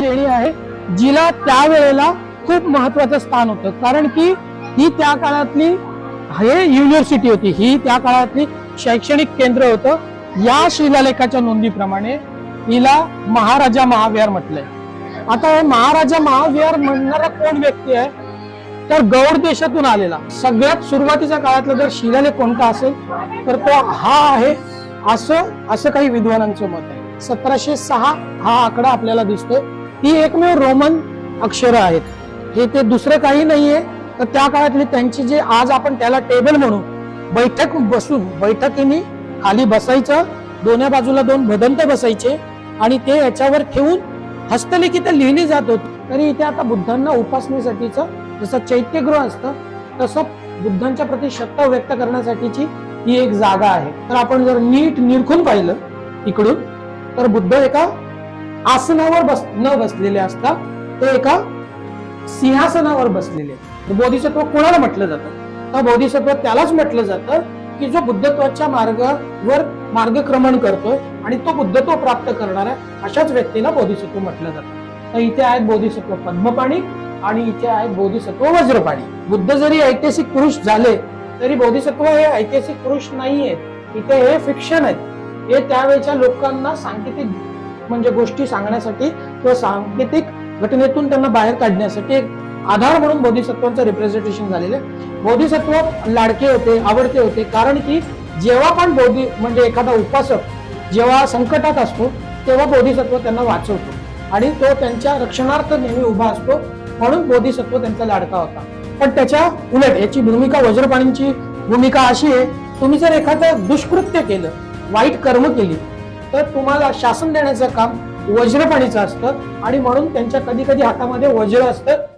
श्रेणी आहे जिला त्यावेळेला खूप महत्वाचं स्थान होतं. कारण की ही त्या काळातली हे युनिव्हर्सिटी होती. ही त्या काळातली शैक्षणिक केंद्र होतं. या शिलालेखाच्या नोंदीप्रमाणे हिला महाराजा महाविहार म्हटलंय. आता हे महाराजा महाविहार म्हणणारा कोण व्यक्ती आहे? तर गौड देशातून आलेला. सगळ्यात सुरुवातीच्या काळातला जर शिलालेख कोणता असेल तर तो हा आहे. असं असं काही विद्वानांचं मत आहे. सतराशे सहा हा आकडा आपल्याला दिसतोय. ही एकमेव रोमन अक्षरं आहेत. हे ते दुसरं काही नाहीये. तर त्या काळातली त्यांची जे आज आपण त्याला टेबल म्हणू बैठक बसून बैठकीने खाली बसायचं दोन्या बाजूला दोन भदंत बसायचे आणि ते याच्यावर ठेवून हस्तलिखित लिहिली जात होती. तरी इथे आता बुद्धांना उपासनेसाठीचं जसं चैत्यगृह असतं तसं बुद्धांच्या प्रती श्रद्धा व्यक्त करण्यासाठीची ही एक जागा आहे. तर आपण जर नीट निरखून पाहिलं इकडून तर बुद्ध एका आसनावर बस न बसलेले असतात. ते एका सिंहासनावर बसलेले बोधिसत्व कोणाला म्हटलं जातं? तर बोधिसत्व त्यालाच म्हटलं जातं की जो बुद्धत्वाच्या मार्गावर मार्गक्रमण करतोय आणि तो बुद्धत्व प्राप्त करणारा अशाच व्यक्तीला बोधिसत्व म्हटलं जातं. तर इथे आहेत बोधिसत्व पद्मपाणी आणि इथे आहेत बोधिसत्व वज्रपाणी. बुद्ध जरी ऐतिहासिक पुरुष झाले तरी बोधिसत्व हे ऐतिहासिक पुरुष नाहीये इथे हे फिक्शन आहेत. हे त्यावेळेच्या लोकांना सांकेतिक म्हणजे गोष्टी सांगण्यासाठी किंवा सांकेतिक घटनेतून त्यांना बाहेर काढण्यासाठी एक आधार म्हणून बोधिसत्वांचं रिप्रेझेंटेशन झालेलं आहे. बोधिसत्व लाडके होते आवडते होते कारण की जेव्हा पण बोधी म्हणजे एखादा उपासक जेव्हा संकटात असतो तेव्हा बोधिसत्व त्यांना वाचवतो. आणि तो त्यांच्या रक्षणार्थ नेहमी उभा असतो म्हणून बोधिसत्व त्यांचा लाडका होता. पण त्याच्या उलट याची भूमिका वज्रपाणींची भूमिका अशी आहे तुम्ही जर एखादं दुष्कृत्य केलं वाईट कर्म केली तर तुम्हाला शासन देण्याचं काम वज्रपणीचं असतं आणि म्हणून त्यांच्या कधी कधी हातामध्ये वज्र असतं.